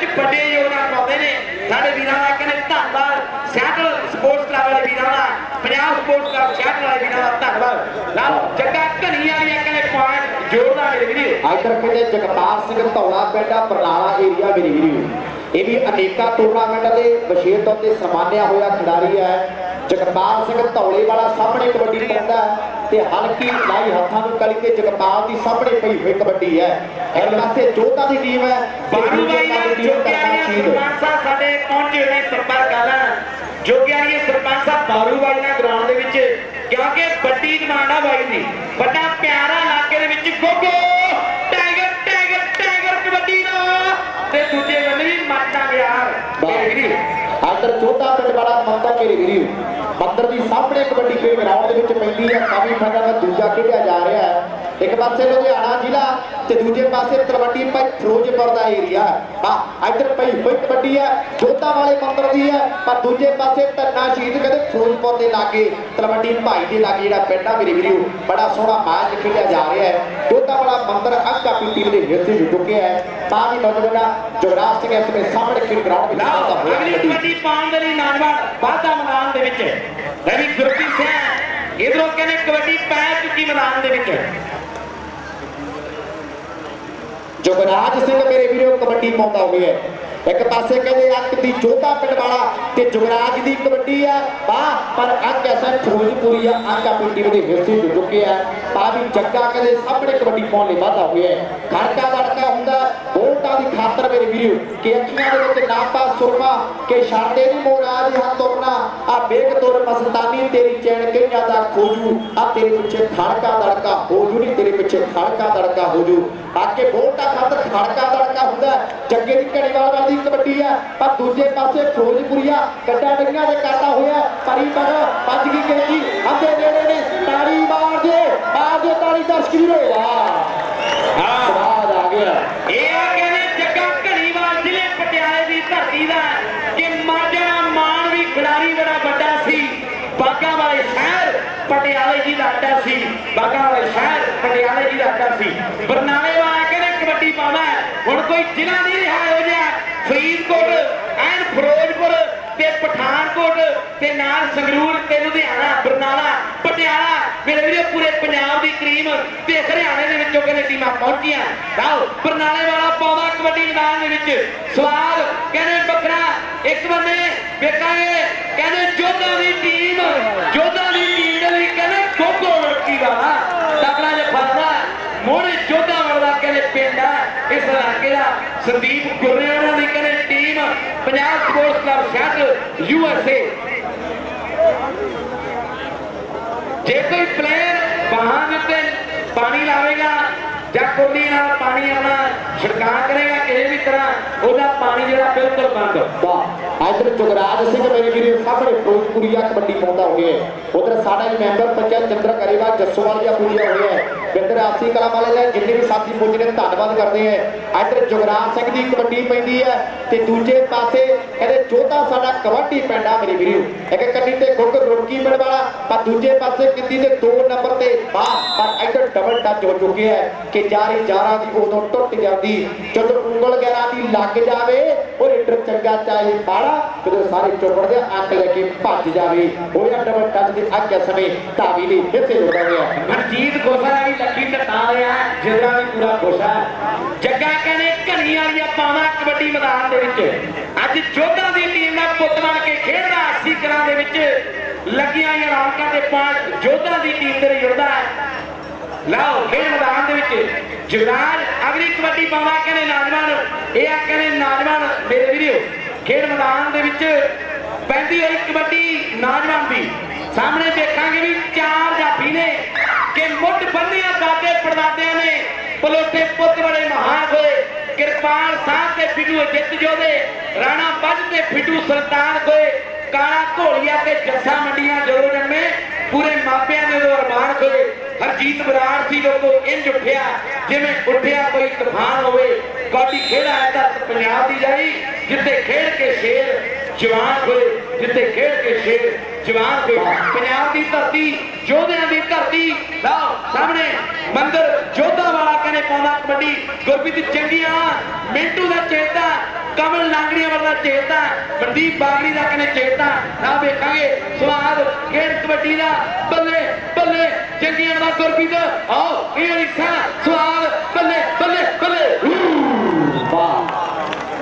ਵਿੱਚ ਵੱਡੇ ਯੋਗਦਾਨ ਪਾਉਂਦੇ ਨੇ। ਸਾਡੇ ਵੀਰਾਂ ਦਾ ਕਹਿੰਦੇ ਧੰਨਵਾਦ। ਸੈਟਲ ਸਪੋਰਟਸ ਕਲੱਬ ਵਾਲੇ ਵੀਰਾਂ ਦਾ, ਪੰਜਾਬ ਸਪੋਰਟਸ ਕਲੱਬ ਸੈਟਲ ਵਾਲੇ ਵੀਰਾਂ ਦਾ ਧੰਨਵਾਦ। ਲਓ, ਜੱਗਾ ਘਣੀਆਂ ਦੀਆਂ ਕਹਿੰਦੇ ਪੁਆਇੰਟ ਜੋੜਦਾ ਮੇਰੇ ਵੀਰੇ। ਇੱਧਰ ਕਹਿੰਦੇ ਜਗਤਾਰ ਸਿੰਘ ਧੌਲਾ ਪਿੰਡ ਬਰਨਾਲਾ ਏਰੀਆ ਮੇਰੀ ਵੀਡੀਓ ਇਹ ਵੀ ਅਨੇਕਾਂ ਟੂਰਨਾਮੈਂਟ ਦੇ ਵਿਸ਼ੇਸ਼ ਤੌਰ ਤੇ ਸਨਮਾਨਿਆ ਹੋਇਆ ਖਿਡਾਰੀ ਹੈ। ਜਗਤਾਰ ਸਿੰਘ ਧੌਲੇ ਵਾਲਾ ਸਾਹਮਣੇ ਕਬੱਡੀ ਹੈ ਤੇ ਹਲਕੀ ਲਾਈ ਹੱਥਾਂ ਨੂੰ ਕਲੀ ਕੇ ਜਗਤਾਰ ਦੀ ਸਾਹਮਣੇ ਪਈ ਹੋਈ ਕਬੱਡੀ ਹੈ। ਇੱਕ ਪਾਸੇ ਜੋਧਾ ਦੀ ਟੀਮ ਹੈ। ਤੇ ਬਾਰੂ ਬਾਈ ਨਾਲ ਟੀਮ ਜੋਗਿਆ ਕਰਨਾ ਦੀਆਂ ਸ਼ਹੀਦ ਸਰਪੰਚ ਸਾਹਿਬ ਸਾਡੇ ਪਹੁੰਚੇ ਨੇ ਸੰਪਰਕ ਕਰਨ ਜੋਗਿਆ ਦੀਆਂ ਸਰਪੰਚ ਸਾਹਿਬ ਬਾਰੂ ਬਾਈ ਨਾਲ ਗਰਾਊਂਡ ਦੇ ਵਿੱਚ ਕਿਉਂਕਿ ਵੱਡੀ ਡਿਮਾਂਡ ਆ ਬਾਈ ਦੀ। ਵੱਡਾ ਪਿਆਰਾ ਇਲਾਕੇ ਦੇ ਵਿੱਚ ਗੋਗੋ ਆਦਰ ਚੋਟਾ ਪਿੰਡ ਵਾਲਾ ਮੰਦਰ ਮੇਰੇ ਵੀਡੀਓ ਮੰਦਰ ਦੀ ਸਾਹਮਣੇ ਕਬੱਡੀ ਖੇਡ ਗਰਾਊਂਡ ਦੇ ਵਿੱਚ ਪੈਂਦੀ ਹੈ। ਕਾਫੀ ਫਾਇਦਾ ਦਾ ਦੂਜਾ ਖੇਡਿਆ ਜਾ ਰਿਹਾ ਹੈ। ਇੱਕ ਪਾਸੇ ਲੁਧਿਆਣਾ ਜ਼ਿਲ੍ਹਾ ਤੇ ਦੂਜੇ ਪਾਸੇ ਤਲਵੰਡੀ ਭਾਈ ਫਿਰੋਜ਼ਪੁਰ ਦਾ ਏਰੀਆ ਹਾਂ। ਇੱਧਰ ਪਈ ਹੋਈ ਕਬੱਡੀ ਹੈ। ਜੋਧਾ ਵਾਲੇ ਮੰਦਰ ਦੀ ਹੈ। ਪਰ ਦੂਜੇ ਪਾਸੇ ਧੰਨਾ ਸ਼ਹੀਦ ਕਹਿੰਦੇ ਫਿਰੋਜ਼ਪੁਰ ਦੇ ਲਾਗੇ, ਤਲਵੰਡੀ ਭਾਈ ਦੇ ਲਾਗੇ ਜਿਹੜਾ ਪਿੰਡ ਆ ਮੇਰੇ ਵੀਡੀਓ ਬੜਾ ਸੋਹਣਾ ਮੈਚ ਖੇਡਿਆ ਜਾ ਰਿਹਾ ਹੈ। ਵਾਲਾ ਮੰਦਰ ਅੰਕਾ ਟੀਮ ਦੇ ਹਿੱਸੇ ਜੁੜ ਚੁੱਕਿਆ ਹੈ ਤਾਂ ਵੀ ਨੌਜਵਾਨਾ ਜਗਰਾਜ ਸਿੰਘ ਇਸ ਦੇ ਸਾਹਮਣੇ ਖੇਡ ਗਰਾਊਂਡ ਵਿੱਚ ਖੇਡਦਾ ਹੋਇਆ ਅਗਲੀ ਕਬੱਡੀ। ਕਬੱਡੀ ਪਾਉਣ ਦੇ ਲਈ ਨੌਜਵਾਨ ਵਾਧਾ ਮੈਦਾਨ ਦੇ ਵਿੱਚ। ਰਵੀ ਗੁਰਪ੍ਰੀਤ ਸਿੰਘ ਇਧਰੋਂ ਕਹਿੰਦੇ ਕਬੱਡੀ ਪੈ ਚੁੱਕੀ ਮੈਦਾਨ ਦੇ ਵਿੱਚ। ਜੁਗਰਾਜ ਸਿੰਘ ਮੇਰੇ ਵੀਰੋ ਕਬੱਡੀ ਪਾਉਂਦਾ ਹੋਇਆ ਹੈ। ਇੱਕ ਪਾਸੇ ਕਹਿੰਦੇ ਅੱਕ ਦੀ ਜੋਧਾ ਪਿੰਡ ਵਾਲਾ ਤੇ ਜੁਗਰਾਜ ਦੀ ਕਬੱਡੀ ਆ, ਵਾਹ, ਪਰ ਅੱਕ ਐਸਾ ਫਿਰੋਜ਼ਪੁਰੀ ਆ ਅੱਕ ਆਪਣੀ ਟੀਮ ਦੇ ਹਿੱਸੇ ਜੁੜ ਚੁੱਕਿਆ ਹੈ ਤਾਂ ਵੀ ਜੱਗਾ ਕਹਿੰਦੇ ਸਾਹਮਣੇ ਕਬੱਡੀ ਪਾਉਣ ਲਈ ਵਾਧਾ ਹੋਇਆ ਹੈ। ਖੜਕਾ ਦੜਕਾ ਹੁੰਦਾ ਦੀ ਖਾਤਰ ਮੇਰੇ ਵੀਰੋ ਕਿ ਅੱਖੀਆਂ ਦੇ ਵਿੱਚ ਨਾਪਾ ਸੁਰਮਾ ਕਿ ਛੱਡਦੇ ਨਹੀਂ ਮੋਰਾਜ ਹੱਥ ਤੁਰਨਾ ਆ ਬੇਗ ਤੁਰ ਮਸਤਾਨੀ ਤੇਰੀ ਚੈਨ ਕਈਆਂ ਦਾ ਖੋਜੂ ਆ ਤੇਰੇ ਪਿੱਛੇ ਖੜਕਾ ਦੜਕਾ ਹੋ ਜੂ ਨਹੀਂ ਤੇਰੇ ਪਿੱਛੇ ਖੜਕਾ ਦੜਕਾ ਹੋ ਜੂ ਬਾਕੀ ਵੋਟਾਂ ਖਾਤਰ ਖੜਕਾ ਦੜਕਾ ਹੁੰਦਾ। ਜੱਗੇ ਦੀ ਘੜੀਵਾਲ ਵਾਲੀ ਕਬੱਡੀ ਆ ਪਰ ਦੂਜੇ ਪਾਸੇ ਫਿਰੋਜ਼ਪੁਰੀਆ ਗੱਡਾ ਡੰਗੀਆਂ ਦੇ ਕਰਦਾ ਹੋਇਆ ਪਰੀ ਮਗ ਭੱਜ ਗਈ ਕੇਜੀ ਅੱਧੇ ਨੇੜੇ ਨੇ ਤਾੜੀ ਮਾਰ ਦੇ ਮਾਰ ਦੇ ਤਾੜੀ ਦਰਸ਼ਕ ਵੀਰੋ। ਵਾਹ। ਹਾਂ। ਸਵਾਦ ਆ ਗਿਆ। ਇਹ ਆ ਕਹਿੰਦੇ ਧਰਤੀ ਦਾ ਕਿ ਮਾਝਾ ਮਾਨ ਵੀ ਖਿਡਾਰੀ ਬੜਾ ਵੱਡਾ ਸੀ। ਬਾਗਾ ਵਾਲੇ ਸ਼ਹਿਰ ਪਟਿਆਲੇ ਜੀ ਦਾ ਅੱਡਾ ਸੀ। ਬਾਗਾ ਵਾਲੇ ਸ਼ਹਿਰ ਪਟਿਆਲੇ ਜੀ ਦਾ ਅੱਡਾ ਸੀ। ਬਰਨਾਲੇ ਵਾਲਾ ਕਹਿੰਦੇ ਕਬੱਡੀ ਪਾਵਾ ਹੁਣ ਕੋਈ ਜ਼ਿਲ੍ਹਾ ਨਹੀਂ ਰਿਹਾ ਹੋ ਜਾ ਫਰੀਦਕੋਟ, ਐਨ ਫਿਰੋਜ਼ਪੁਰ ਤੇ ਪਠਾਨਕੋਟ ਤੇ ਨਾਲ ਸੰਗਰੂਰ ਤੇ ਲੁਧਿਆਣਾ, ਬਰਨਾਲਾ ਪਟਿਆਲਾ ਮੇਰੇ ਵੀਰੇ, ਪੂਰੇ ਪੰਜਾਬ ਦੀ ਕਰੀਮ ਤੇ ਹਰਿਆਣੇ ਦੇ ਵਿੱਚੋਂ ਕਹਿੰਦੇ ਟੀਮਾਂ ਪਹੁੰਚੀਆਂ। ਆਓ, ਬਰਨਾਲੇ ਵਾਲਾ ਪਾਉਂਦਾ ਕਬੱਡੀ ਮੈਦਾਨ ਦੇ ਵਿੱਚ ਸਵਾਦ, ਕਹਿੰਦੇ ਬੱਕਰਾ, ਇੱਕ ਬੰਦੇ ਵੇਖਾਂਗੇ, ਕਹਿੰਦੇ ਜੋਧਾ ਦੀ ਟੀਮ, ਜੋਧਾ ਦੀ ਟੀਮ ਦੇ ਕਹਿੰਦੇ ਗੋਗੋ ਲੜਕੀ ਵਾਲਾ ਤਕੜਾ ਜਿਹਾ ਫਸਦਾ ਮੋੜੇ ਜੋਧਾ ਵਾਲਾ ਕਹਿੰਦੇ ਪਿੰਡ ਆ। ਇਸ ਇਲਾਕੇ ਦਾ ਸੰਦੀਪ ਗੁਰਨਿਆਣਾ ਦੀ ਕਹਿੰਦੇ ਟੀਮ, ਪੰਜਾਬ ਸਪੋਰਟਸ ਕਲੱਬ ਸ਼ਹਿਰ ਯੂ ਐਸ ਏ ਜੇ ਕੋਈ ਪਲੇਅਰ ਬਾਹਾਂ ਦੇ ਪਾਣੀ ਲਾਵੇਗਾ ਜਾਂ ਕੋਲੀ ਨਾਲ ਪਾਣੀ ਆਉਣਾ ਛਿੜਕਾਅ ਕਰੇਗਾ, ਕਿਸੇ ਵੀ ਤਰ੍ਹਾਂ, ਉਹਦਾ ਪਾਣੀ ਜਿਹੜਾ ਬਿਲਕੁਲ ਬੰਦ। ਵਾਹ ਇਧਰ ਜੁਗਰਾਜ ਸਿੰਘ ਮੇਰੇ ਵੀਰੇ ਸਾਹਮਣੇ ਫਿਰੋਜ਼ਪੁਰੀਆ ਕਬੱਡੀ ਪਾਉਂਦਾ ਹੋਇਆ ਹੈ। ਉਧਰ ਸਾਡਾ ਵੀ ਮੈਂਬਰ ਪੰਚਾਇਤ ਚੰਦਰ ਕਰੇਵਾ ਜੱਸੋਵਾਲ ਜੀ ਪੁੱਜਿਆ ਹੋਇਆ ਹੈ ਕਲਾ ਵਾਲੇ ਦੇ ਜਿੰਨੇ ਵੀ ਸਾਥੀ ਪੁੱਜ ਨੇ, ਧੰਨਵਾਦ ਕਰਦੇ ਆ ਇਧਰ ਜੁਗਰਾਜ ਸਿੰਘ ਦੀ ਕਬੱਡੀ ਪੈਂਦੀ ਹੈ ਤੇ ਦੂਜੇ ਪਾਸੇ ਕਹਿੰਦੇ ਚੌਥਾ ਸਾਡਾ ਕਬੱਡੀ ਪੈਂਦਾ ਮੇਰੇ ਵੀਰੋ। ਇੱਕ ਕੰਨੀ ਤੇ ਗੁੱਗ ਰੁੜਕੀ ਪਿੰਡ ਵਾਲਾ, ਪਰ ਦੂਜੇ ਪਾਸੇ ਕਿੰਦੀ ਦੇ 2 ਨੰਬਰ ਤੇ ਵਾਹ ਪਰ ਇਧਰ ਡਬਲ ਟੱਚ ਹੋ ਚੁੱਕਿਆ ਹੈ ਕਿ ਜਾਰੀ ਜਾਰਾਂ ਦੀ ਉਦੋਂ ਟੁੱਟ ਜਾਂਦੀ। ਜਦੋਂ ਉਂਗਲ ਗੈਰਾਂ ਦੀ ਲੱਗ ਜਾਵੇ, ਉਹ ਲੀਡਰ ਚੰਗਾ ਚਾਹੇ ਬਾੜਾ ਜਦੋਂ ਸਾਰੇ ਚੁੱਪੜਦੇ ਅੱਖ ਲੈ ਕੇ ਭੱਜ ਜਾਵੇ। ਹੋਇਆ ਡਬਲ ਟੱਚ ਦੀ ਅੱਗੇ ਸਮੇਂ, ਧਾਵੀ ਲਈ ਹਿੱਸੇ ਜੁੜਦਾ ਗਿਆ ਮਨਜੀਤ ਗੋਸਾ ਵੀ ਲੱਕੀ ਟਟਾ ਰਿਹਾ ਜਿਹੜਾ ਵੀ ਪੂਰਾ ਖੁਸ਼ ਹੈ। ਜੱਗਾ ਕਹਿੰਦੇ ਘਣੀ ਵਾਲੀਆਂ ਪਾਵਾਂ ਕਬੱਡੀ ਮੈਦਾਨ ਦੇ ਵਿੱਚ। ਅੱਜ ਜੋਧਾ ਦੀ ਟੀਮ ਦਾ ਪੁੱਤ ਬਣ ਕੇ ਖੇਡਦਾ 80 ਦੇ ਵਿੱਚ। ਲੱਗੀਆਂ ਰੌਣਕਾਂ ਦੇ ਪਾਸ ਜੋਧਾ ਦੀ ਟੀਮ ਦੇ ਜੁੜਦਾ ਹੈ। ਲਓ, ਖੇਡ ਮੈਦਾਨ ਦੇ ਵਿੱਚ। ਜੁਗਰਾਜ ਅਗਲੀ ਕਬੱਡੀ ਪਾਵਾਂ ਕਹਿੰਦੇ ਨੌਜਵਾਨ। ਇਹ ਆ ਕਹਿੰਦੇ ਨੌਜਵਾਨ, ਮੇਰੇ ਵੀਰੋ, ਖੇਡ ਮੈਦਾਨ ਦੇ ਵਿੱਚ ਪੈਂਦੀ ਹੋਈ ਕਬੱਡੀ ਨੌਜਵਾਨ ਦੀ। ਸਾਹਮਣੇ ਦੇਖਾਂਗੇ ਵੀ ਚਾਰ ਜਾਫੀ ਨੇ। ਕਿ ਮੁੱਢ ਬੰਨਿਆ ਦਾਦੇ ਪੜਦਾਦਿਆਂ ਨੇ ਪਲੋਟੇ ਪੁੱਤ ਬੜੇ ਮਹਾਨ ਹੋਏ। ਕਿਰਪਾਲ ਸਾਹਿਬ ਤੇ ਫਿੱਟੂ ਜਿੱਤ ਜੋਦੇ ਰਾਣਾ ਬੱਜ ਤੇ ਫਿੱਟੂ ਸੁਲਤਾਨ ਹੋਏ। ਕਾਲਾ ਘੋਲੀਆ ਤੇ ਜੱਸਾ ਮੰਡੀਆਂ ਜਦੋਂ ਜੰਮੇ, ਪੂਰੇ ਮਾਪਿਆਂ ਦੇ ਉਦੋਂ ਅਰਮਾਨ ਹੋਏ। ਹਰਜੀਤ ਬਰਾੜ ਸੀ ਲੋਕੋ ਇੰਜ ਉੱਠਿਆ, ਜਿਵੇਂ ਉੱਠਿਆ ਕੋਈ ਤੂਫਾਨ ਹੋਵੇ। ਕੌਡੀ ਖੇੜਾ ਹੈ ਤਾਂ ਪੰਜਾਬ ਦੀ ਜਾਈ, ਜਿੱਥੇ ਖੇਡ ਕੇ ਸ਼ੇਰ ਜਵਾਨ ਹੋਏ, ਜਿੱਥੇ ਖੇਡ ਕੇ ਸ਼ੇਰ ਜਵਾਨ ਹੋਏ। ਪੰਜਾਬ ਦੀ ਧਰਤੀ ਯੋਧਿਆਂ ਦੀ ਸਾਹਮਣੇ ਮੰਦਰ ਜੋਧਾ ਵਾਲਾ ਕਹਿੰਦੇ ਪਾਉਂਦਾ ਕਬੱਡੀ। ਗੁਰਪ੍ਰੀਤ ਚੰਗੀਆਂ, ਮਿੰਟੂ ਦਾ ਚੇਤਾ, ਕਮਲ ਨਾਗਰੀਆਂ ਵਾਲਾ ਚੇਤਾ ਮਨਦੀਪ ਬਾਗੜੀ ਦਾ ਕਹਿੰਦੇ ਚੇਤਾ। ਨਾ ਵੇਖਾਂਗੇ ਸਵਾਦ ਖੇਡ ਕਬੱਡੀ ਦਾ। ਬੱਲੇ ਬੱਲੇ ਜੰਗੀਆਂ ਦਾ ਗੁਰਪ੍ਰੀਤ। ਆਓ, ਇਹ ਵਾਲੀ ਸਵਾਦ, ਬੱਲੇ ਬੱਲੇ ਬੱਲੇ।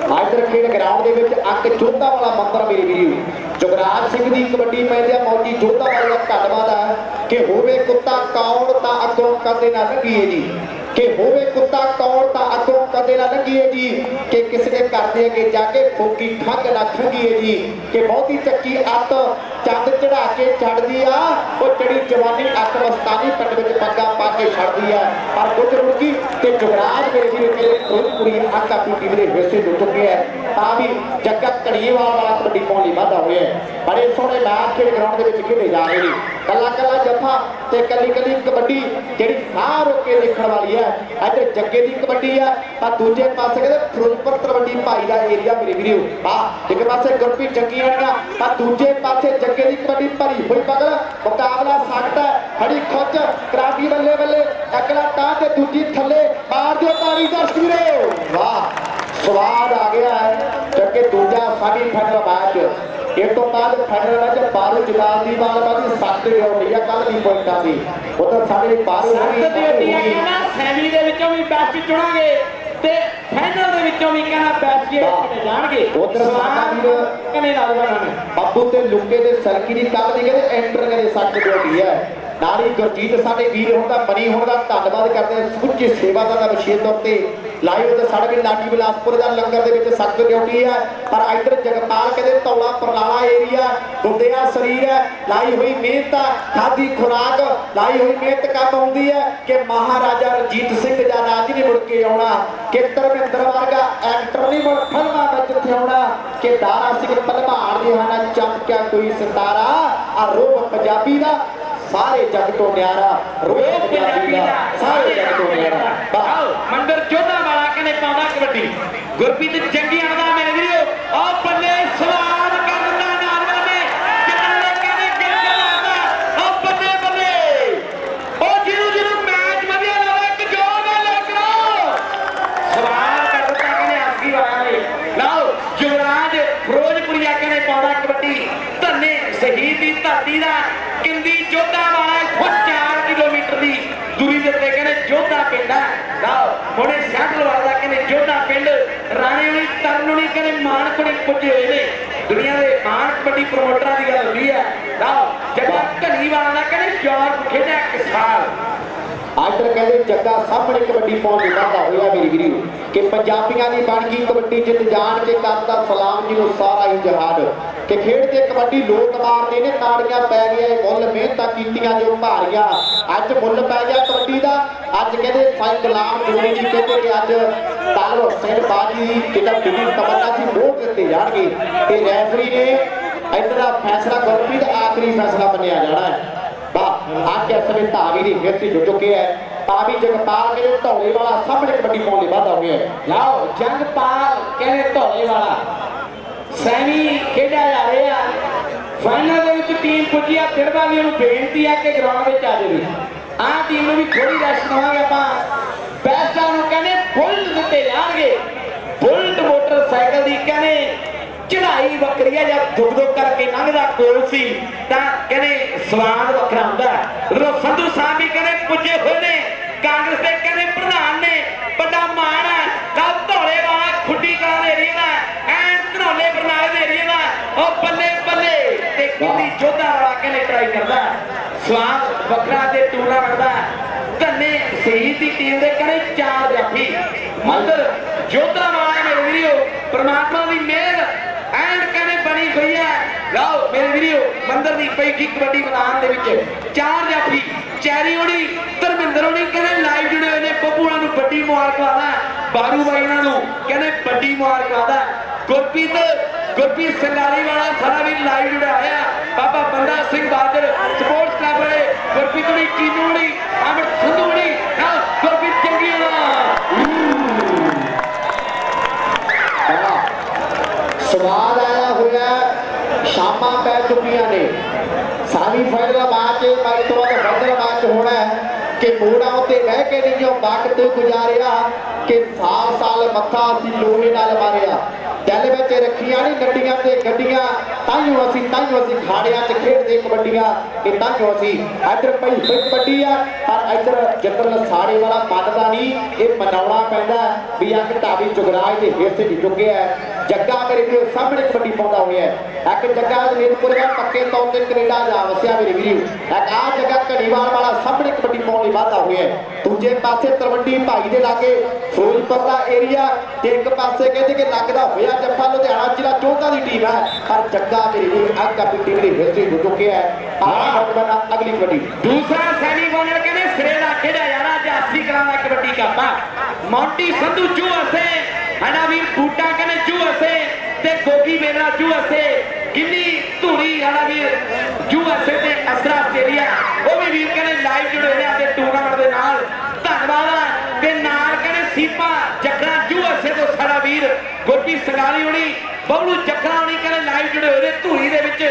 ਵਾਹ ਆਦਰ ਖੇਡ ਗਰਾਊਂਡ ਦੇ ਵਿੱਚ ਅੱਕ ਜੋਧਾ ਵਾਲਾ ਮੰਤਰ ਮੇਰੇ ਵੀਰੋ। ਜਗਰਾਜ ਸਿੰਘ ਦੀ ਕਬੱਡੀ ਪੈਂਦੇ ਆ, ਮੌਜੀ ਜੋਧਾ ਵਾਲਾ ਧੰਨਵਾਦ ਹੈ ਕਿ ਹੋਵੇ ਕੁੱਤਾ ਕੌਣ ਤਾਂ ਅੱਗੋਂ ਕਦੇ ਨਾ ਲੱਗੀਏ ਜੀ। ਕਿ ਹੋਵੇ ਕੁੱਤਾ ਕੌਣ ਤਾਂ ਅੱਗੋਂ ਕਦੇ ਨਾ ਲੱਗੀਏ ਜੀ। ਕਿ ਕਿਸੇ ਦੇ ਘਰ ਦੇ ਅੱਗੇ ਜਾ ਕੇ ਫੋਕੀ ਖੰਗ ਨਾ ਖੰਗੀਏ ਜੀ। ਕਿ ਬਹੁਤੀ ਚੱਕੀ ਅੱਤ ਚੰਦ ਚੜਾ ਕੇ ਛੱਡਦੀ ਆ। ਉਹ ਚੜੀ ਜਵਾਨੀ ਅੱਤ ਮਸਤਾਨੀ ਪਿੰਡ ਵਿੱਚ ਪੱਗਾ ਪਾ ਕੇ ਛੱਡਦੀ ਆ। ਪਰ ਕੁਝ ਰੁਕੀ ਤੇ ਜਗਰਾਜ ਮੇਰੇ ਵੀਰੋ ਮੇਰੇ ਕੋਲਪੁਰੀ ਆਕਾ ਪੀਟੀ ਦੇ ਹਿੱਸੇ ਜੁੜ ਚੁੱਕੇ ਹੈ। ਤਾਂ ਵੀ ਜੱਗਾ ਧੜੀਵਾਲ ਵਾਲਾ ਕਬੱਡੀ ਪਾਉਣ ਲਈ ਵਾਧਾ ਹੋਇਆ ਬੜੇ ਸੋਹਣੇ ਮੈਚ ਖੇਡ ਗਰਾਊਂਡ ਦੇ ਵਿੱਚ ਖੇਡੇ ਜਾ ਰਹੇ ਨੇ। ਕੱਲਾ ਕੱਲਾ ਜੱਫਾ ਤੇ ਕੱਲੀ ਕੱਲੀ ਕਬੱਡੀ ਜਿਹੜੀ ਸਾਹ ਰੋਕ ਕੇ ਦੇਖਣ ਵਾਲੀ ਹੈ। ਇੱਧਰ ਜੱਗੇ ਦੀ ਕਬੱਡੀ ਆ, ਤਾਂ ਦੂਜੇ ਪਾਸੇ ਕਹਿੰਦੇ ਫਿਰੋਜ਼ਪੁਰ ਤਲਵੰਡੀ ਭਾਈ ਦਾ ਏਰੀਆ ਮੇਰੇ ਵੀਰੋ। ਆ ਇੱਕ ਪਾਸੇ ਗੁਰਪ੍ਰੀਤ ਜੱਗੀ ਆਣੀਆਂ ਤਾਂ ਦੂਜੇ ਪਾਸੇ ਜੱਗੇ ਦੀ ਕਬੱਡੀ ਭਰੀ ਹੋਈ ਬਗਲ ਮੁਕਾਬਲਾ ਸਖਤ ਹੈ। ਖੜੀ ਖੁੱਚ ਕਰਾਗੀ ਬੱਲੇ ਬੱਲੇ, ਅਗਲਾ ਤਾਂ ਤੇ ਦੂਜੀ ਥੱਲੇ, ਮਾਰ ਦਿਓ ਤਾਰੀ ਦਰਸ਼ਕ ਵੀਰੋ। ਵਾਹ, ਸਵਾਦ ਆ ਗਿਆ ਹੈ। ਕਿਉਂਕਿ ਦੂਜਾ ਸਾਡੀ ਫਾਈਨਲ ਮੈਚ ਇਹ ਤੋਂ ਬਾਅਦ ਫਾਈਨਲ ਮੈਚ ਬਾਰੂ ਜਲਾਲ ਦੀ ਬਾਲ ਬਾਦੀ ਸੱਤ ਹੋ ਰਹੀ ਆ ਕੱਲ ਦੀ ਪੁਆਇੰਟਾਂ ਦੀ ਉਧਰ ਸਾਡੇ ਬਾਰੂ ਸੱਤ ਦੀ ਹੱਡੀਆਂ ਕਹਿੰਦਾ ਸੈਮੀ ਦੇ ਵਿੱਚੋਂ ਵੀ ਬੈਸਟ ਚੁਣਾਂਗੇ ਤੇ ਫਾਈਨਲ ਦੇ ਵਿੱਚੋਂ ਵੀ ਕਹਿੰਦਾ ਬੈਸਟ ਜਿਹੜੇ ਜਾਣਗੇ। ਉੱਧਰ ਸਾਡਾ ਵੀਰ ਕਨੇ ਨਾਲ ਬਣਾਣੇ ਬੱਬੂ ਤੇ ਲੁੱਕੇ ਦੇ ਸਰਕੀ ਦੀ ਕੱਲ ਦੀ ਕਹਿੰਦੇ ਐਂਟਰ ਕਰੇ ਸੱਟ ਡਿਊਟੀ ਹੈ ਨਾਲੀ ਗੁਰਜੀਤ ਸਾਡੇ ਵੀਰ ਹੁਣ ਦਾ, ਮਨੀ ਹੁਣ ਦਾ ਧੰਨਵਾਦ ਕਰਦੇ ਹਾਂ। ਸਮੁੱਚੀ ਸੇਵਾਦਾਰ ਦਾ ਵਿਸ਼ੇਸ਼ ਤੌਰ ਤੇ ਲਾਈਵ ਤੇ ਸਾਡੇ ਵੀ ਲਾਡੀ ਬਿਲਾਸਪੁਰ ਦਾ ਲੰਗਰ ਦੇ ਵਿੱਚ ਸਖਤ ਡਿਊਟੀ ਹੈ। ਪਰ ਇੱਧਰ ਜਗਪਾਲ ਕਹਿੰਦੇ ਧੌਲਾ ਪਰਲਾਲਾ ਏਰੀਆ ਗੁੰਦਿਆ ਸਰੀਰ ਹੈ, ਲਾਈ ਹੋਈ ਮਿਹਨਤ ਖਾਦੀ ਖੁਰਾਕ, ਲਾਈ ਹੋਈ ਮਿਹਨਤ ਕੰਮ ਆਉਂਦੀ ਹੈ ਕਿ ਮਹਾਰਾਜਾ ਰਣਜੀਤ ਸਿੰਘ ਦਾ ਰਾਜ ਨਹੀਂ ਮੁੜ ਕੇ ਆਉਣਾ, ਕਿ ਧਰਮਿੰਦਰ ਵਰਗਾ ਐਕਟਰ ਨਹੀਂ ਮੁੜ ਫਿਲਮਾਂ ਵਿੱਚ ਇੱਥੇ ਆਉਣਾ, ਕਿ ਦਾਰਾ ਸਿੰਘ ਭਲਵਾਨ ਦੇ ਹਨ ਚਮਕਿਆ ਕੋਈ ਸਿਤਾਰਾ ਆ ਰੂਪ ਪੰਜਾਬੀ ਦਾ ਸਾਰੇ ਜੱਗ ਤੋਂ ਨਿਆਰਾ ਉਹ ਪੰਜਾਬੀ ਦਾ ਸਾਰੇ ਜੱਗ ਤੋਂ ਨਿਆਰਾ। ਆਓ ਮੰਦਰ ਜੋਧਾ ਵਾਲਾ ਕਹਿੰਦੇ ਪਾਉਂਦਾ ਕਬੱਡੀ। ਗੁਰਪ੍ਰੀਤ ਜੰਗੀਆਂ ਦਾ ਮੇਰੇ ਵੀਰੋ ਆਹ ਬੱਲੇ ਸਵਾਦ ਕਰਦਾ ਨਾਲਵਾ ਨੇ ਕਿੰਨੇ ਕਹਿੰਦੇ ਗਿਲ ਲਾਦਾ ਆਹ ਬੱਲੇ ਬੱਲੇ ਉਹ ਜਿਹਨੂੰ ਜਿਹਨੂੰ ਮੈਚ ਵਧੀਆ ਲੱਗਦਾ ਇੱਕ ਜੋਰ ਨਾਲ ਲੈ ਕਰੋ ਸਵਾਲ ਕਰਦਾ ਕਹਿੰਦੇ ਆਸੀ ਵਾਲਾ ਨੇ ਲਓ ਯੁਵਰਾਜ ਫਿਰੋਜ਼ਪੁਰੀਆ ਕਹਿੰਦੇ ਪਾਉਂਦਾ ਕਬੱਡੀ ਧੰਨੇ ਸ਼ਹੀਦ ਦੀ ਧਰਤੀ ਦਾ ਕਿੰਦੀ ਜੋਧਾ ਵਾਲਾ ਖੁਦ 4 ਕਿਲੋਮੀਟਰ ਦੀ ਦੂਰੀ ਦੇ ਉੱਤੇ ਕਹਿੰਦੇ ਜੋਧਾ ਪਿੰਡ ਹੈ ਲਓ ਹੁਣੇ ਸੈਂਟਰਵਾਲ ਦਾ ਕਹਿੰਦੇ ਜੋਧਾ ਪਿੰਡ ਰਾਣੇ ਵਾਲੀ ਤਰਨ ਵਾਲੀ ਕਹਿੰਦੇ ਮਾਨਕੁੜੇ ਪੁੱਜੇ ਹੋਏ ਨੇ। ਦੁਨੀਆ ਦੇ ਮਾਨ ਕਬੱਡੀ ਪ੍ਰਮੋਟਰਾਂ ਦੀ ਗੱਲ ਹੁੰਦੀ ਹੈ। ਲਓ ਜੱਗਾ ਧਨੀਵਾਲ ਦਾ ਕਹਿੰਦੇ ਜੋਰ ਖੇਡਿਆ ਇੱਕ ਸਾਲ। ਕਹਿੰਦੇ, ਜੱਗਾ ਸਾਹਮਣੇ ਕਬੱਡੀ ਪਾਉਣ ਦੀ ਵਾਧਾ ਹੋਇਆ ਮੇਰੀ ਵੀਰੋ। ਕਿ ਪੰਜਾਬੀਆਂ ਦੀ ਬਣ ਗਈ ਕਬੱਡੀ, ਜਿੱਤ ਜਾਣ ਕੇ ਕਰਦਾ ਸਲਾਮ ਜੀ ਨੂੰ ਸਾਰਾ ਹੀ ਜਹਾਨ। ਕਿ ਖੇਡਦੇ ਕਬੱਡੀ ਲੋਕ ਮਾਰਦੇ ਨੇ, ਤਾੜੀਆਂ ਪੈ ਗਈਆਂ, ਇਹ ਮੁੱਲ ਮਿਹਨਤਾਂ ਕੀਤੀਆਂ ਜੋ ਭਾਰੀਆਂ। ਅੱਜ ਮੁੱਲ ਪੈ ਗਿਆ ਕਬੱਡੀ ਦਾ। ਅੱਜ ਕਹਿੰਦੇ ਸਾਈਂ ਗੁਲਾਮ ਜੀ ਕਹਿੰਦੇ ਕਿ ਅੱਜ ਤਾਲਵ ਹੁਸੈਨ ਬਾਜੀ ਜਿਹੜਾ ਦਿੱਲੀ ਤਮੰਨਾ ਸੀ ਮੋਹ ਦਿੱਤੇ ਜਾਣਗੇ ਤੇ ਰੈਫਰੀ ਨੇ ਇੱਧਰ ਫੈਸਲਾ, ਗੁਰਪ੍ਰੀਤ ਆਖਰੀ ਫੈਸਲਾ ਮੰਨਿਆ ਜਾਣਾ ਹੈ। ਵਾਹ ਅੱਜ ਸਮੇਂ ਧਾਵੀ ਦੀ ਹਿੱਸੇ ਜੁੜ ਚੁੱਕੇ ਹੈ। ਧਾਵੀ ਜਗਪਾਲ ਕਹਿੰਦੇ ਧੌਲੇ ਵਾਲਾ ਸਾਹਮਣੇ ਕਬੱਡੀ ਪਾਉਣ ਲਈ ਵਾਧਾ ਹੋਇਆ ਲਓ ਜੰਗਪਾਲ ਕਹਿੰਦੇ ਧੌਲੇ ਵਾਲਾ। ਸੈਮੀ ਖੇਡਿਆ ਜਾ ਰਿਹਾ। ਫਾਈਨਲ ਦੇ ਵਿੱਚ ਟੀਮ ਪੁੱਜੀ ਆ ਫਿਰਦਾ ਵੀ ਉਹਨੂੰ ਬੇਨਤੀ ਆ ਕਿ ਗਰਾਊਂਡ ਵਿੱਚ ਆ ਜਾਵੇ। ਆਹ ਟੀਮ ਨੂੰ ਵੀ ਥੋੜੀ ਰੈਸਟ ਦਵਾਂਗੇ ਆਪਾਂ। ਬੈਸਟਾਂ ਨੂੰ ਕਹਿੰਦੇ ਬੁਲਟ ਦਿੱਤੇ ਜਾਣਗੇ। ਬੁਲਟ ਮੋਟਰਸਾਈਕਲ ਦੀ ਕਹਿੰਦੇ ਚੜਾਈ ਵੱਖਰੀ ਆ ਜਾਂ ਦੁੱਖ ਕਰਕੇ ਲੰਘਦਾ ਕੋਲ ਸੀ, ਤਾਂ ਕਹਿੰਦੇ ਸਵਾਦ ਵੱਖਰਾ ਹੁੰਦਾ ਜਦੋਂ ਸੰਧੂ ਸਾਹਿਬ ਵੀ ਕਹਿੰਦੇ ਪੁੱਜੇ ਹੋਏ ਨੇ, ਕਾਂਗਰਸ ਦੇ ਕਹਿੰਦੇ ਪ੍ਰਧਾਨ ਨੇ, ਵੱਡਾ ਮਾਣ ਹੈ ਨਾ ਧੌਲੇ ਵਾਲਾ ਖੁੱਡੀ ਕਲਾਂ ਦੇ ਏਰੀਆ ਦਾ ਐਨ ਧਨੌਲੇ ਬਰਨਾਲੇ ਦੇ ਏਰੀਆ ਦਾ ਉਹ ਬੱਲੇ ਬੱਲੇ ਤੇ ਕਿੰਨੀ ਜੋਧਾ ਵਾਲਾ ਕਹਿੰਦੇ ਟਰਾਈ ਕਰਦਾ ਸਵਾਦ ਵੱਖਰਾ ਤੇ ਟੂਰਨਾਮੈਂਟ ਦਾ ਧੰਨੇ ਸ਼ਹੀਦ ਦੀ ਟੀਮ ਦੇ ਕਹਿੰਦੇ ਚਾਰ ਜਾਫੀ ਮੰਦਰ ਜੋਧਾ ਵਾਲਾ ਮੇਰੇ ਵੀਰੋ, ਪ੍ਰਮਾਤਮਾ ਦੀ ਮਿਹਰ ਐਂਡ ਕਹਿੰਦੇ ਬਣੀ ਹੋਈ ਹੈ। ਲਓ ਮੇਰੇ ਵੀਰੋ, ਮੰਦਰ ਦੀ ਪਈ ਕਬੱਡੀ ਮੈਦਾਨ ਦੇ ਵਿੱਚ ਚਾਰ ਜਾਫੀ ਚੈਰੀ ਹੋਣੀ, ਧਰਮਿੰਦਰ ਹੋਣੀ, ਕਹਿੰਦੇ ਲਾਈਵ ਜੁੜੇ ਹੋਏ ਨੇ ਬੱਬੂਆਂ ਨੂੰ ਵੱਡੀ ਮੁਬਾਰਕਬਾਦ ਹੈ, ਬਾਰੂ ਬਾਈਆਂ ਨੂੰ ਕਹਿੰਦੇ ਵੱਡੀ ਮੁਬਾਰਕਬਾਦ ਹੈ। ਗੁਰਪ੍ਰੀਤ ਗੁਰਪ੍ਰੀਤ ਸੰਗਾਲੀ ਵਾਲਾ ਸਾਰਾ ਵੀ ਲਾਈਵ ਜੁੜਿਆ ਹੋਇਆ ਬਾਬਾ ਬੰਦਾ ਸਿੰਘ ਬਹਾਦਰ, ਸਪੋਰਟਸ ਕਲੱਬ ਵਾਲੇ ਗੁਰਪ੍ਰੀਤ ਹੋਣੀ ਚੀਨੂ ਹੋਣੀ, ਅਮਰ ਸੰਧੂ ਹੋਣੀ, ਨਾਲ ਗੁਰਪ੍ਰੀਤ ਚੰਗੀਆਂ ਦਾ। ਸਵਾਦ ਆਇਆ ਹੋਇਆ ਸ਼ਾਮਾਂ ਪੈ ਚੁੱਕੀਆਂ ਨੇ। ਸਾਰੀ ਫਾਈਨਲ ਮੈਚ ਬਾਈ ਤੋਂ ਬਾਅਦ ਫਾਈਨਲ ਮੈਚ ਹੋਣਾ ਹੈ ਕਿ ਮੋੜਾਂ ਉੱਤੇ ਬਹਿ ਕੇ ਨਹੀਂ ਜੋ ਵਕਤ ਗੁਜ਼ਾਰਿਆ, ਕਿ ਸਾਲ ਸਾਲ ਮੱਥਾ ਅਸੀਂ ਲੋਹੇ ਨਾਲ ਮਾਰਿਆ। ਦਿਲ ਵਿੱਚ ਰੱਖੀਆਂ ਨਹੀਂ ਨੱਡੀਆਂ ਤੇ ਗੱਡੀਆਂ ਤਾਈਓ ਅਸੀਂ ਤਾਈਓ ਅਸੀਂ ਖਾੜਿਆਂ 'ਚ ਖੇਡਦੇ ਕਬੱਡੀਆਂ ਇਹ ਤਾਈਓ ਅਸੀਂ ਇੱਧਰ ਪਈ ਹੋਈ ਕਬੱਡੀ ਆ, ਪਰ ਇੱਧਰ ਜੰਗਲ ਸਾੜੇ ਵਾਲਾ ਮੰਨਦਾ ਨਹੀਂ, ਇਹ ਮਨਾਉਣਾ ਪੈਂਦਾ ਵੀ ਆ ਢਾਬੀ ਜੁਗਰਾਜ ਦੇ ਹਿੱਸੇ ਦੀ ਚੁੱਕਿਆ ਜੱਗਾ ਵੀਰੋ ਸਾਹਮਣੇ ਕਬੱਡੀ ਪਾਉਂਦਾ ਹੋਇਆ ਹੈ। ਇੱਕ ਜੱਗਾ ਨੀਲਪੁਰ ਦਾ ਪੱਕੇ ਤੌਰ ਤੇ ਕੈਨੇਡਾ ਜਾ ਵਸਿਆ ਮੇਰੇ ਵੀਰੋ ਇੱਕ ਆ ਜੱਗਾ ਘੜੀਵਾਲ ਵਾਲਾ ਸਾਹਮਣੇ ਕਬੱਡੀ ਪਾਉਣ ਲਈ ਵਾਧਾ ਹੋਇਆ ਹੈ। ਦੂਜੇ ਪਾਸੇ ਤਲਵੰਡੀ ਭਾਈ ਦੇ ਲਾਗੇ ਫਿਰੋਜ਼ਪੁਰ ਦਾ ਏਰੀਆ ਤੇ ਇੱਕ ਪਾਸੇ ਕਹਿੰਦੇ ਕਿ ਲੱਗਦਾ ਹੋਇਆ ਜੱਫਾ ਲੁਧਿਆਣਾ ਜ਼ਿਲ੍ਹਾ ਚੋਹਦਾ ਦੀ ਟੀਮ ਹੈ। ਪਰ ਜੱਗਾ ਮੇਰੇ ਵੀਰੋ ਆ ਕਬੱਡੀ ਟੀਮ ਦੀ ਹਿਸਟਰੀ ਹੋ ਚੁੱਕਿਆ ਹੈ। ਆਹ ਨੌਜਵਾਨ ਅਗਲੀ ਕਬੱਡੀ। ਦੂਸਰਾ ਸੈਮੀਫਾਈਨਲ ਕਹਿੰਦੇ ਸਿਰੇ ਦਾ ਖੇਡਿਆ ਜਾਣਾ ਅੱਜ 80 ਕਰਾਂ ਦਾ ਕਬੱਡੀ ਕੱਪਾ। ਮੌਂਟੀ ਸੰਧੂ ਜੂ ਅਸੇ ਹਨਾ ਵੀਰ ਬੂਟਾ ਕਹਿੰਦੇ ਜੂ ਅਸੇ ਤੇ ਗੋਗੀ ਮੇਰਾ ਜੂ ਅਸੇ ਧੂਰੀ ਹਨਾ ਵੀਰ ਜੂ ਤੇ ਅਸਰਾ ਆਸਟ੍ਰੇਲੀਆ ਉਹ ਵੀ ਵੀਰ ਕਹਿੰਦੇ ਲਾਈਵ ਜੁੜੇ ਨੇ ਆਪਣੇ ਟੂਰਨਾਮੈਂਟ ਦੇ ਨਾਲ। ਧੰਨਵਾਦ ਆ। ਤੇ ਨਾਲ ਕਹਿੰਦੇ ਸੀਪਾ ਜੱਗਰਾ ਜੂ ਤੋਂ ਸਾਡਾ ਵੀਰ ਗੁਰਪ੍ਰੀਤ ਸੰਗਾਲੀ ਹੋਣੀ, ਬਬਲੂ ਜੱਗਰਾ ਹੋਣੀ ਕਹਿੰਦੇ ਲਾਈਵ ਜੁੜੇ ਹੋਏ ਨੇ ਧੂਰੀ ਦੇ ਵਿੱਚ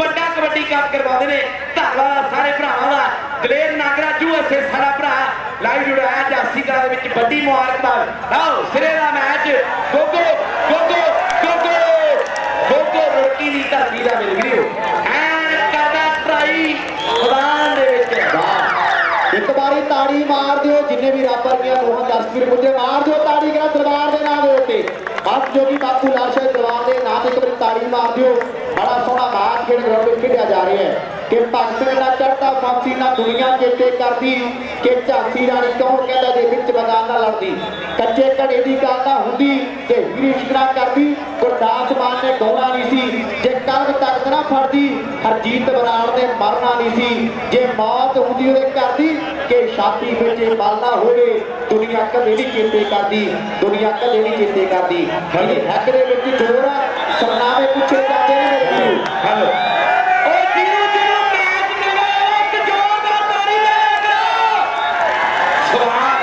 ਵੱਡਾ ਕਬੱਡੀ ਕੱਪ ਕਰਵਾਉਂਦੇ ਨੇ। ਧੰਨਵਾਦ ਸਾਰੇ ਭਰਾਵਾਂ ਦਾ। ਦਲੇਰ ਨਾਗਰਾ ਜੂ ਸਾਡਾ ਭਰਾ ਲਾਈਵ ਜੁੜਿਆ ਜਾਸੀ ਕਰਾ ਦੇ ਵਿੱਚ ਵੱਡੀ ਮੁਬਾਰਕਬਾਦ। ਆਓ, ਸਿਰੇ ਦਾ ਮੈਚ। ਗੋਗੋ ਗੋਗੋ। ਰੋਟੀ ਦੀ ਧਰਤੀ ਦਾ ਮਿਲ ਵੀਰੋ ਐਨ ਕਰਦਾ ਟਰਾਈ ਮੈਦਾਨ ਦੇ ਵਿੱਚ ਵਾਹ ਇੱਕ ਵਾਰੀ ਤਾੜੀ ਮਾਰ ਦਿਓ, ਜਿੰਨੇ ਵੀ ਰੱਬ ਵਰਗੀਆਂ ਰੋਹਾਂ ਦਰਸ਼ਕ ਵੀਰ ਪੁੱਜੇ, ਮਾਰ ਦਿਓ ਤਾੜੀ ਕਰਾ ਦਰਬਾਰ ਦੇ ਨਾਂ ਦੇ ਉੱਤੇ। ਬਸ ਜੋ ਕਿ ਬਾਪੂ ਲਾਲ ਦਰਬਾਰ ਦੇ ਨਾਂ ਇੱਕ ਵਾਰੀ ਤਾੜੀ ਮਾਰ ਦਿਓ। ਬੜਾ ਸੋਹਣਾ ਮੈਚ ਖੇਡ ਗਰਾਊਂਡ ਵਿੱਚ ਖੇਡਿਆ ਜਾ ਰਿਹਾ ਹੈ। ਕਿ ਭਗਤ ਸਿੰਘ ਦਾ ਫਾਂਸੀ ਨਾਲ ਦੁਨੀਆ ਚੇਤੇ ਕਰਦੀ। ਕਿ ਝਾਂਸੀ ਰਾਣੀ ਕੌਣ ਕਹਿੰਦਾ ਦੇ ਵਿੱਚ ਮੈਦਾਨ ਨਾਲ ਲੜਦੀ। ਕੱਚੇ ਘੜੇ ਦੀ ਗੱਲ ਨਾ ਹੁੰਦੀ ਤੇ ਹੀਰੀ ਸ਼ਿਕਰਾ ਕਰਦੀ ਗੁਰਦਾਸ ਮਾਨ ਨੇ ਗਾਉਣਾ ਨਹੀਂ ਸੀ ਜੇ ਕਲਬ ਤੱਕ ਨਾ ਫੜਦੀ ਹਰਜੀਤ ਬਰਾੜ ਨੇ ਮਰਨਾ ਨਹੀਂ ਸੀ। ਜੇ ਮੌਤ ਹੁੰਦੀ ਉਹਦੇ ਘਰ ਦੀ ਕਿ ਛਾਤੀ ਵਿੱਚ ਇਹ ਬਲ ਨਾ ਹੋਵੇ ਦੁਨੀਆ ਕਦੇ ਨਹੀਂ ਚੇਤੇ ਕਰਦੀ ਦੁਨੀਆ ਕਦੇ ਨਹੀਂ ਚੇਤੇ ਕਰਦੀ। ਹਲੇ ਹੱਕ ਦੇ ਵਿੱਚ ਜੋਰ ਆ ਸਰਨਾਵੇ ਪੁੱਛੇ ਜਾਂਦੇ ਨੇ ਮੇਰੇ ਵੀਰੋ ਹੈਲੋ ਉਹ ਜਿਹਨੂੰ ਜਿਹਨੂੰ ਮੈਚ ਮਿਲਿਆ ਇੱਕ ਜ਼ੋਰਦਾਰ ਤਾੜੀ ਲੈ ਕਰੋ ਸਵਾਦ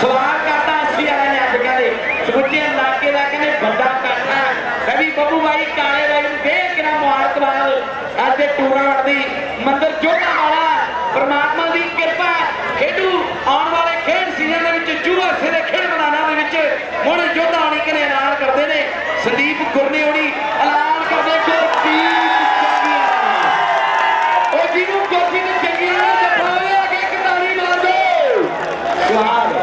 ਸਵਾਦ ਕਰਦਾ ਅਸੀਂ ਵਾਲੇ ਨੇ ਅੱਜ ਕਹਿੰਦੇ ਸਮੁੱਚੇ ਇਲਾਕੇ ਦਾ ਕਹਿੰਦੇ ਵੱਡਾ ਇਕੱਠਾ ਰਵੀ ਬੱਬੂ ਬਾਈ ਕਾਲੇ ਬਾਈ ਨੂੰ ਦੇਖ ਕੇ ਮੁਬਾਰਕਬਾਦ ਅੱਜ ਦੇ ਟੂਰਨਾਮੈਂਟ ਦੀ ਮੰਦਰ ਜੋਧਾ ਵਾਲਾ ਪ੍ਰਮਾਤਮਾ ਦੀ ਕਿਰਪਾ ਖੇਡੂ ਆਉਣ ਵਾਲੇ ਖੇਡ ਸੀਜ਼ਨ ਦੇ ਵਿੱਚ ਜੂਆ ਸਿਰੇ ਖੇਡ ਮੈਦਾਨਾਂ ਦੇ ਵਿੱਚ ਹੁਣ ਜੋਧਾ ਹੋਣੀ ਕਹਿੰਦੇ ਐਲਾਨ ਕਰਦੇ ਨੇ। ਸੰਦੀਪ ਗੁਰਨੇ ਹੋਣੀ ਐਲਾਨ ਕਰਦੇ ਗੁਰਦੀਪ ਚੰਗੀਆਂ ਉਹ ਜਿਹਨੂੰ ਕੋਠੀ ਤੇ ਚੰਗੀਆਂ ਨੇ ਜਫਾਵੇ ਆ ਕੇ ਕਟਾਰੀ ਮਾਰ ਦੋ। ਸਵਾਦ।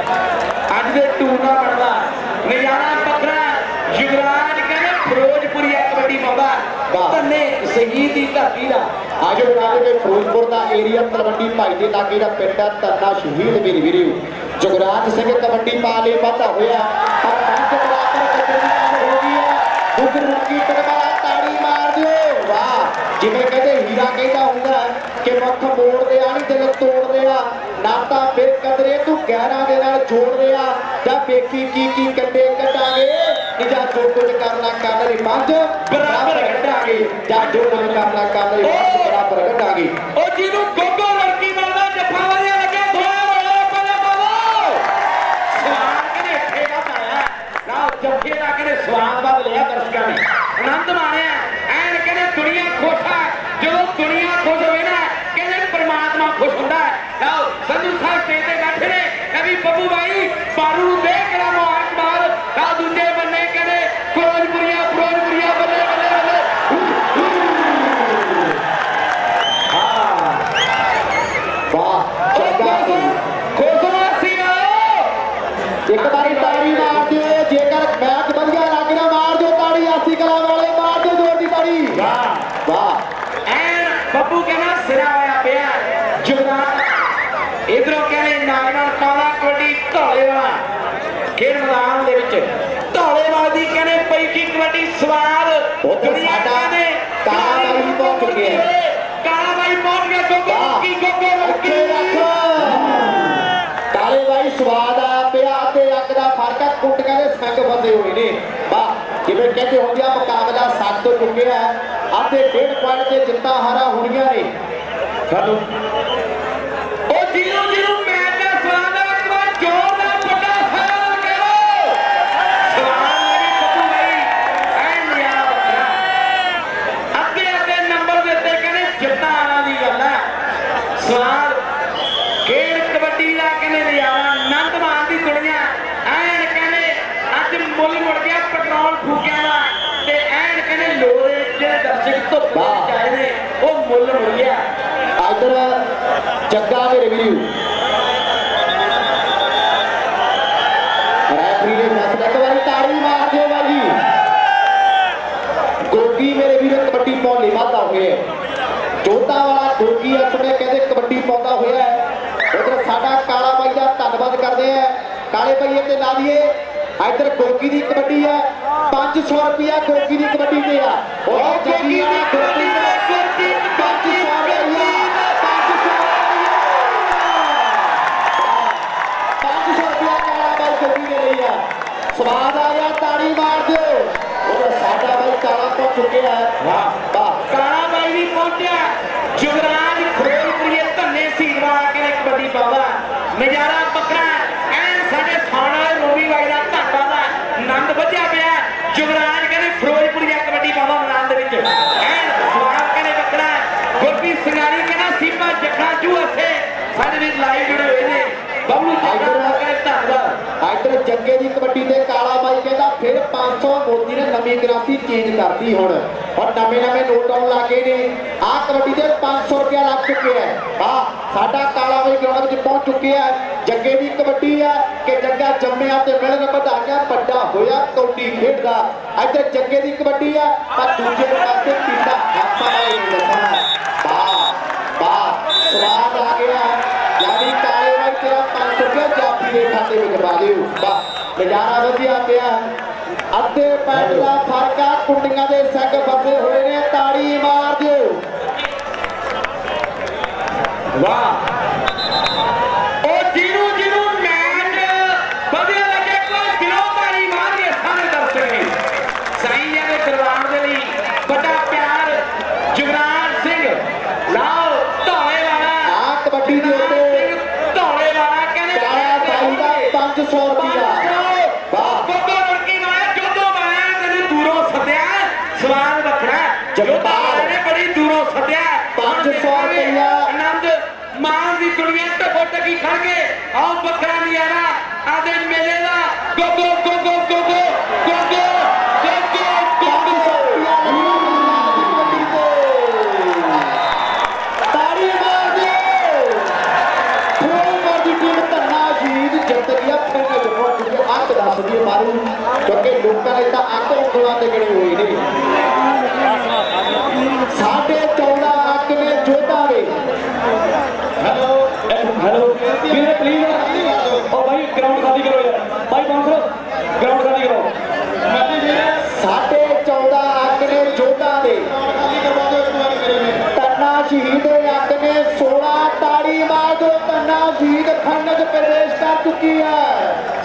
ਅੱਜ ਦੇ ਟੂਰਨਾਮੈਂਟ ਦਾ ਨਜ਼ਾਰਾ ਪੱਖਰਾ ਯੁਵਰਾਜ ਕਹਿੰਦੇ ਫਿਰੋਜ਼ਪੁਰੀਆ ਕਬੱਡੀ ਵਾਹ। ਧੰਨੇ ਸ਼ਹੀਦ ਦੀ ਧਰਤੀ ਦਾ। ਆਜੋ ਬਣਾ ਕੇ ਫਿਰੋਜ਼ਪੁਰ ਦਾ ਏਰੀਆ ਤਲਵੰਡੀ ਭਾਈ ਦੇ ਲਾਗੇ ਦਾ ਪਿੰਡ ਹੈ ਧੰਨਾ ਸ਼ਹੀਦ ਮੇਰੇ ਵੀਰੋ। ਜੁਗਰਾਜ ਸਿੰਘ ਕਬੱਡੀ ਪਾ ਲਈ ਵਾਧਾ ਹੋਇਆ। ਪਰ ਪੰਜ ਬਰਾਬਰ ਕੱਟਣ ਹੋ ਗਈ ਹੈ ਦੁੱਧ ਰੁਕੀ ਟਕਵਾਲਾ ਤਾੜੀ ਮਾਰ ਦਿਓ। ਵਾਹ, ਜਿਵੇਂ ਕਹਿੰਦੇ ਹੀਰਾ ਕਹਿੰਦਾ ਹੁੰਦਾ ਕਿ ਮੁੱਖ ਮੋੜਦੇ ਆ ਨਹੀਂ ਦਿਲ ਤੋੜਦੇ ਆ ਨਾਤਾ ਬੇਕਦਰੇ ਤੂੰ ਗਹਿਰਾਂ ਦੇ ਨਾਲ ਜੋੜਦੇ ਆ ਜਾਂ ਵੇਖੀ ਕੀ ਕੀ ਕੰਡੇ ਕੱਟਾਂਗੇ ਜਾਂ ਜੋ ਕੁਝ ਕਰਨਾ ਕਰ ਲਈ ਪੰਜ ਬਰਾਬਰ ਕੱਢਾਂਗੇ। ਜਾਂ ਜੋ ਕੁਝ ਕਰਨਾ ਕਰ ਲਈ ਪੰਜ ਉਹ ਜਿਹਨੂੰ ਗੋਗੋ ਲੜਕੀ ਮਿਲਦਾ ਜੱਫਾ ਵਾਲਿਆ ਲੱਗਿਆ ਥੋੜਾ ਰੋਲਾ ਪਲੇ ਪਾਵੋ ਸਵਾਦ ਕਿਨੇ ਠੇਗਾ ਪਾਇਆ? ਨਾ ਜੱਫੇ ਦਾ ਕਹਿੰਦੇ ਸਵਾਦ ਵੱਧ ਲਿਆ ਦਰਸ਼ਕਾਂ ਨੇ? ਆਨੰਦ ਮਾਣਿਆ। ਐਨ ਕਹਿੰਦੇ ਦੁਨੀਆ ਖੁਸ਼ ਹੈ ਜਦੋਂ ਦੁਨੀਆ ਖੁਸ਼ ਹੋਵੇ ਨਾ, ਕਹਿੰਦੇ ਪਰਮਾਤਮਾ ਖੁਸ਼ ਹੁੰਦਾ। ਹੈ। ਲਓ ਸੰਧੂ ਸਾਹਿਬ ਸਟੇਜ ਤੇ ਬੈਠੇ ਨੇ ਕਵੀ ਬੱਬੂ ਬਾਈ, ਬਾਰੂ ਨੂੰ ਦੇ ਕਰਾ ਮੁਬਾਰਕਬਾਦ ਤਾਂ ਦੂਜੇ ਬੰਨੇ ਕਹਿੰਦੇ ਫਿਰੋਜ਼ਪੁਰੀਆ ਫਿਰੋਜ਼ਪੁਰੀਆ ਬੱਲੇ ਬੱਲੇ ਬੱਲੇ ਵਾਹ ਚੰਗਾ ਸੀ ਖੁਸ਼ਵਾਸੀ ਆਓ ਇੱਕ ਵਾਰੀ ਤਾੜੀ ਮਾਰ ਦਿਓ ਜੇਕਰ ਮੈਚ ਵਧੀਆ ਲੱਗ ਰਿਹਾ ਮਾਰ ਦਿਓ ਤਾੜੀ ਆਸੀ ਕਲਾ ਵਾਲੇ ਮਾਰ ਦਿਓ ਜ਼ੋਰ ਦੀ ਤਾੜੀ ਵਾਹ ਵਾਹ ਐਨ ਬੱਬੂ ਕਹਿੰਦਾ ਸਿਰਾ ਹੋਇਆ ਪਿਆ ਜੁਗਰਾਨ ਇਧਰੋਂ ਕਹਿੰਦੇ ਨਾਲ ਨਾਲ ਕਾਲਾ ਕਬੱਡੀ ਢੋਲੇ ਵਾਲਾ ਖੇਡ ਮੈਦਾਨ ਦੇ ਵਿੱਚ ਢੋਲੇ ਵਾਲ ਦੀ ਕਹਿੰਦੇ ਪਈ ਕੀ ਕਬੱਡੀ ਦੁਨੀਆ ਸਾਡਾ ਕਾਲਾ ਬਾਈ ਪਹੁੰਚ ਹੈ। ਕਾਲਾ ਬਾਈ ਪਹੁੰਚ ਗਿਆ ਗੋਗੋ ਵਾਹ। ਕੀ ਗੋਗੋ ਲੜਕੀ ਰੱਖ। ਕਾਲੇ ਬਾਈ ਸਵਾਦ ਆ ਪਿਆ ਤੇ ਅੱਗ ਦਾ ਫ਼ਰਕ ਆ ਕੁੱਟੀਆਂ ਦੇ ਸੰਗ ਫਸੇ ਹੋਏ ਨੇ। ਵਾਹ ਜਿਵੇਂ ਕਹਿੰਦੇ ਹੁੰਦੇ ਆ ਮੁਕਾਬਲਾ ਸੱਤ ਚੁੱਕਿਆ ਅੱਧੇ ਡੇਢ ਪੁਆਇੰਟ ਤੇ ਜਿੱਤਾਂ ਹਾਰਾਂ ਹੋਣੀਆਂ ਨੇ। ਖਤਮ ਜੱਗਾ ਮੇਰੇ ਵੀਰੋ ਰੈਫਰੀ ਨੇ। ਫੈਸਲਾ ਇੱਕ ਵਾਰੀ ਤਾੜੀ ਮਾਰ ਦਿਓ ਬਾਜੀ। ਗੋਗੀ ਮੇਰੇ ਵੀਰੋ, ਕਬੱਡੀ ਪਾਉਣ ਲਈ ਵਾਧਾ ਹੋਇਆ ਜੋਤਾ ਵਾਲਾ ਗੋਗੀ ਆਪਣੇ ਕਹਿੰਦੇ ਕਬੱਡੀ ਪਾਉਂਦਾ ਹੋਇਆ ਹੈ। ਉਧਰ ਸਾਡਾ ਕਾਲਾ ਬਾਈ ਦਾ ਧੰਨਵਾਦ ਕਰਦੇ ਆ। ਕਾਲੇ ਬਾਈਏ ਤੇ ਲਾ ਦਈਏ ਇੱਧਰ ਗੋਗੀ ਦੀ ਕਬੱਡੀ ਹੈ। 500 ਰੁਪਿਆ ਗੋਗੀ ਦੀ ਕਬੱਡੀ ਤੇ ਆ। ਉਹ ਗੋਗੀ ਦਾ ਗੋਗੀ ਸਵਾਦ ਆ ਗਿਆ ਤਾੜੀ ਮਾਰ ਦਿਓ ਉਹ ਸਾਡਾ ਬਾਈ ਕਾਲਾ ਪਹੁੰਚ ਚੁੱਕਿਆ ਵਾਹ ਵਾਹ ਕਾਲਾ ਬਾਈ ਵੀ ਪਹੁੰਚਿਆ ਜੁਗਰਾਜ ਖਰੋਲਪੁਰੀਏ ਧੰਨੇ ਸੀਰ ਵਾਲਾ ਕੇ ਕਬੱਡੀ ਪਾਉਂਦਾ ਨਜ਼ਾਰਾ ਬੱਕਰਾ ਐਨ ਸਾਡੇ ਥਾਣ ਵਾਲੇ ਰੋਵੀ ਬਾਈ ਦਾ ਧਾਬਾ ਦਾ ਆਨੰਦ ਵੱਜਿਆ ਪਿਆ ਜੁਗਰਾਜ ਕਹਿੰਦੇ ਫਿਰੋਜ਼ਪੁਰੀਆ ਕਬੱਡੀ ਪਾਉਂਦਾ ਮੈਦਾਨ ਦੇ ਵਿੱਚ ਐਨ ਸਵਾਦ ਕਹਿੰਦੇ ਬੱਕਰਾ ਗੁਰਪ੍ਰੀਤ ਸਿੰਘਾਰੀ ਜੁੜੇ ਹੋਏ ਨੇ। ਬਬਲੂ ਜੱਖਾ ਕਹਿੰਦੇ ਧੰਨਵਾਦ ਇੱਧਰ ਜੱਗੇ ਦੀ ਕਬੱਡੀ ਤੇ ਕਾਲਾ ਬਾਈ ਕਹਿੰਦਾ ਫਿਰ 500 ਮੋਦੀ ਨੇ ਨਵੀਂ ਗ੍ਰਾਫੀ ਚੇਂਜ ਕਰਤੀ ਹੁਣ। ਔਰ ਨਵੇਂ ਨਵੇਂ ਨੋਟ ਆਉਣ ਲੱਗੇ ਨੇ। ਆਹ ਕਬੱਡੀ ਤੇ 500 ਰੁਪਇਆ ਲੱਗ ਚੁੱਕਿਆ ਹੈ। ਆ ਸਾਡਾ ਕਾਲਾ ਬਾਈ ਗਰਾਊਂਡ ਵਿੱਚ ਪਹੁੰਚ ਚੁੱਕਿਆ ਹੈ। ਜੱਗੇ ਦੀ ਕਬੱਡੀ ਹੈ ਕਿ ਜੱਗਾ ਜੰਮਿਆ ਤੇ ਮਿਲਣ ਵਧਾਈਆਂ ਵੱਡਾ ਹੋਇਆ ਕੌਡੀ ਖੇਡਦਾ। ਇੱਧਰ ਜੱਗੇ ਦੀ ਕਬੱਡੀ ਹੈ ਪਰ ਦੂਜੇ ਪਾਸੇ ਪੀਤਾ ਹਾਸਾ ਵਾਲੇ ਵਾਹ ਸਵਾਦ ਆ ਗਿਆ। ਯਾਨੀ ਕਾਲੇ ਬਾਈ ਤੇਰਾ 500 ਰੁਪਇਆ ਜਾਪੀ ਦੇ ਖਾਤੇ ਵਿੱਚ ਪਾ ਦਿਓ। ਵਾਹ, ਨਜ਼ਾਰਾ ਵਧੀਆ ਪਿਆ। ਅੱਧੇ ਪੈਂਟ ਦਾ ਫ਼ਰਕ ਆ, ਕੁੰਡੀਆਂ ਦੇ ਸੱਗ ਫਸੇ ਹੋਏ ਨੇ, ਤਾੜੀ ਮਾਰ ਦਿਓ। ਵਾਹ ਉਹ ਜਿਹਨੂੰ ਜਿਹਨੂੰ ਮੈਚ ਵਧੀਆ ਲੱਗੇ ਕੋਈ ਦਿਲੋਂ ਤਾੜੀ ਮਾਰ ਕੇ ਸਾਰੇ ਦਰਸ਼ਕ ਨੇ ਸਾਈਂ ਜੀ ਦੇ ਦਰਬਾਰ ਦੇ ਲਈ ਵੱਡਾ ਪਿਆਰ ਜੁਗਰਾਜ ਸਿੰਘ ਲਾਓ ਧੌਲੇ ਵਾਲਾ ਆ ਕਬੱਡੀ ਦੇ ਜੁਗਰਾਜ ਉੱਤੇ ਸਿੰਘ ਧੌਲੇ ਵਾਲਾ ਕਹਿੰਦੇ ਕਾਲਾ ਬਾਈ ਦਾ 500 ਰੁਪਇਆ ਵਾਹ। ਬੱਬਾ ਮੁਰਕੀ ਮਾਇਆ ਜੋਦੋ ਮਾਇਆ ਤੈਨੂੰ ਦੂਰੋਂ ਸੱਦਿਆ ਸਵਾਲ ਵੱਖਰਾ ਮਾਇਆ ਨੇ ਬੜੀ ਦੂਰੋਂ ਸੱਦਿਆ। 500 ਰੁਪਇਆ। ਆਨੰਦ ਮਾਨ ਦੀ ਦੁਨੀਆ ਟਕੋ ਟਕੀ ਖੜ ਕੇ ਆਓ ਬੱਕਰਾ ਨਜ਼ਾਰਾ ਆਦੇ ਮੇਲੇ ਅੱਖ ਮਾਰੂ ਕਿਉਂਕਿ ਲੋਕਾਂ ਨੇ ਤਾਂ ਅੱਖ ਉਂਗਲਾਂ ਤੇ ਗੜੇ ਹੋਏ ਨੇ ਸਾਡੇ 14 ਅੱਖ ਨੇ ਜੋਧਾ ਦੇ ਹੈਲੋ ਹੈਲੋ ਵੀਰੇ ਪਲੀਜ਼ ਉਹ ਭਾਈ ਗਰਾਊਂਡ ਖਾਲੀ ਕਰੋ ਯਾਰ ਭਾਈ ਬਾਉਂਸਰ ਗਰਾਊਂਡ ਖਾਲੀ ਕਰੋ ਸਾਡੇ 14 ਅੱਖ ਨੇ ਜੋਧਾ ਦੇ ਧੰਨਾ ਸ਼ਹੀਦ ਅੱਖ ਨੇ 16 ਤਾੜੀ ਮਾਰ ਦੋ ਧੰਨਾ ਸ਼ਹੀਦ ਖੰਡ ਚ ਪ੍ਰਵੇਸ਼ ਕਰ ਚੁੱਕੀ ਹੈ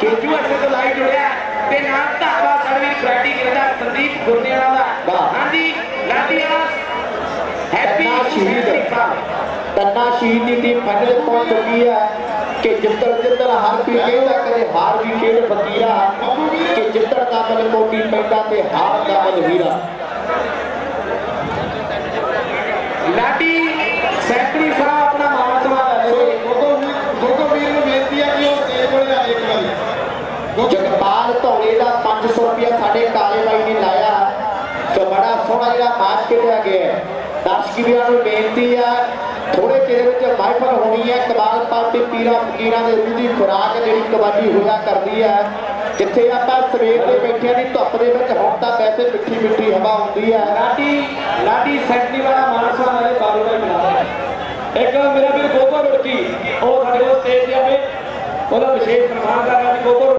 ਕਾ ਮੱਖਣ ਯੂਐਸਏ ਤੋਂ ਨਾਲ ਧਾਵਾ ਵੀ ਫਰੈਡੀ ਕਰਦਾ ਸੰਦੀਪ ਗੁਰਨਿਆਲਾ ਦਾ। ਹਾਂਜੀ ਲਾਡੀ ਹੈਪੀ ਸ਼ਹੀਦ। ਧੰਨਾ ਸ਼ਹੀਦ ਦੀ ਟੀਮ ਫਾਈਨਲ ਪਹੁੰਚ ਚੁੱਕੀ ਹੈ ਕਿ ਜਿੱਤਣ ਜਿੱਤਣ ਹਰ ਕੋਈ ਕਹਿੰਦਾ ਕਦੇ ਹਾਰ ਵੀ ਖੇਡ ਫਕੀਰਾ। ਕਿ ਜਿੱਤਣ ਦਾ ਬਲ ਕੋਟੀ ਪੈਂਦਾ ਤੇ ਹਾਰ ਦਾ ਬਲ ਹੀਰਾ ਲਾਡੀ ਸੈਂਪਲੀ ਸਾਹਿਬ ਆਪਣਾ ਮਾਨ ਸਨਮਾਨ ਲੈ ਲਵੇ ਜਗਪਾਲ ਧੌਲੇ ਦਾ 500 ਰੁਪਇਆ ਸਾਡੇ ਕਾਲੇ ਬਾਈ ਨੇ ਲਾਇਆ ਸੋ ਬੜਾ ਸੋਹਣਾ ਜਿਹੜਾ ਗਿਆ ਦਰਸ਼ਕ ਵੀਰਾਂ ਨੂੰ ਬੇਨਤੀ ਹੈ ਥੋੜੇ ਚਿਰ ਵਿੱਚ ਮਾਈਫਲ ਹੋਣੀ ਹੈ। ਕਮਾਲ ਪਾਲ ਤੇ ਫਕੀਰਾਂ ਦੇ ਰੂਹ ਦੀ ਖੁਰਾਕ ਜਿਹੜੀ ਕਬੱਡੀ ਹੋਇਆ ਕਰਦੀ ਹੈ, ਜਿੱਥੇ ਆਪਾਂ ਸਵੇਰ ਦੇ ਬੈਠੇ ਨਹੀਂ ਧੁੱਪ ਦੇ ਵਿੱਚ ਹੁਣ ਤਾਂ ਵੈਸੇ ਮਿੱਠੀ ਮਿੱਠੀ ਹਵਾ ਹੁੰਦੀ ਹੈ। ਲਾਡੀ ਲਾਡੀ ਸੈਂਟਰੀ ਵਾਲਾ ਮਾਨਸਾ ਵਾਲੇ ਬਾਬੂ ਭਾਈ ਬਣਾ ਇੱਕ ਮੇਰਾ ਵੀਰ ਗੋਗੋ ਰੁੜਕੀ ਉਹ ਸਾਡੇ ਕੋਲ ਸਟੇਜ ਤੇ ਆਵੇ ਉਹਦਾ ਵਿਸ਼ੇਸ਼ ਸਨਮਾਨ ਕਰਨਾ ਜੀ ਗੋਗੋ